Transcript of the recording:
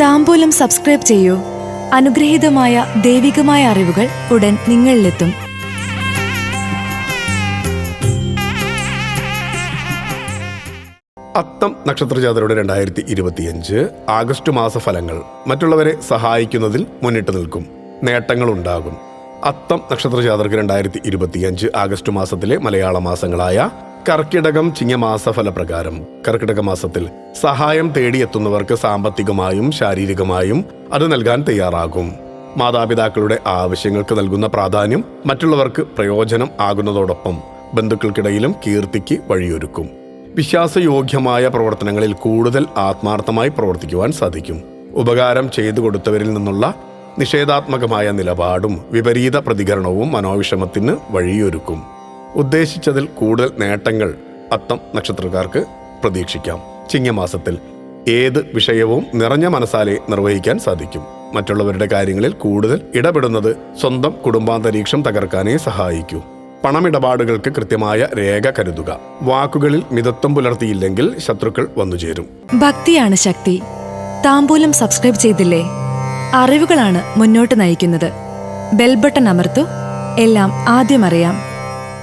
താമ്പൂലം subscribe ചെയ്യൂ. അനുഗ്രഹീതമായ ദൈവികമായ അറിവുകൾ ഉടൻ നിങ്ങളിലെത്തും. അത്തം നക്ഷത്രജാതരുടെ രണ്ടായിരത്തി ഇരുപത്തിയഞ്ച് ആഗസ്റ്റ് മാസ ഫലങ്ങൾ മറ്റുള്ളവരെ സഹായിക്കുന്നതിൽ മുന്നിട്ട് നിൽക്കും. നേട്ടങ്ങൾ ഉണ്ടാകും അത്തം നക്ഷത്രജാതർക്ക് രണ്ടായിരത്തി ഇരുപത്തിയഞ്ച് ആഗസ്റ്റ് മാസത്തിലെ മലയാള മാസങ്ങളായ കർക്കിടകം ചിങ്ങമാസ ഫലപ്രകാരം കർക്കിടക മാസത്തിൽ സഹായം തേടിയെത്തുന്നവർക്ക് സാമ്പത്തികമായും ശാരീരികമായും അത് നൽകാൻ തയ്യാറാകും. മാതാപിതാക്കളുടെ ആവശ്യങ്ങൾക്ക് നൽകുന്ന പ്രാധാന്യം മറ്റുള്ളവർക്ക് പ്രയോജനം ആകുന്നതോടൊപ്പം ബന്ധുക്കൾക്കിടയിലും കീർത്തിക്ക് വഴിയൊരുക്കും. വിശ്വാസയോഗ്യമായ പ്രവർത്തനങ്ങളിൽ കൂടുതൽ ആത്മാർത്ഥമായി പ്രവർത്തിക്കുവാൻ സാധിക്കും. ഉപകാരം ചെയ്തു കൊടുത്തവരിൽ നിന്നുള്ള നിഷേധാത്മകമായ നിലപാടും വിപരീത പ്രതികരണവും മനോവിഷമത്തിന് വഴിയൊരുക്കും. ഉദ്ദേശിച്ചതിൽ കൂടുതൽ നേട്ടങ്ങൾ അത്തം നക്ഷത്രക്കാർക്ക് പ്രതീക്ഷിക്കാം. ചിങ്ങമാസത്തിൽ ഏത് വിഷയവും നിറഞ്ഞ മനസ്സാലെ നിർവഹിക്കാൻ സാധിക്കും. മറ്റുള്ളവരുടെ കാര്യങ്ങളിൽ കൂടുതൽ ഇടപെടുന്നത് സ്വന്തം കുടുംബാന്തരീക്ഷം തകർക്കാനേ സഹായിക്കൂ. പണമിടപാടുകൾക്ക് കൃത്യമായ രേഖ കരുതുക. വാക്കുകളിൽ മിതത്വം പുലർത്തിയില്ലെങ്കിൽ ശത്രുക്കൾ വന്നുചേരും. ഭക്തിയാണ് ശക്തി. താമ്പൂലം സബ്സ്ക്രൈബ് ചെയ്തില്ലേ? അറിവുകളാണ് മുന്നോട്ട് നയിക്കുന്നത്. ബെൽബട്ടൺ അമർത്തു. എല്ലാം ആദ്യം അറിയാം.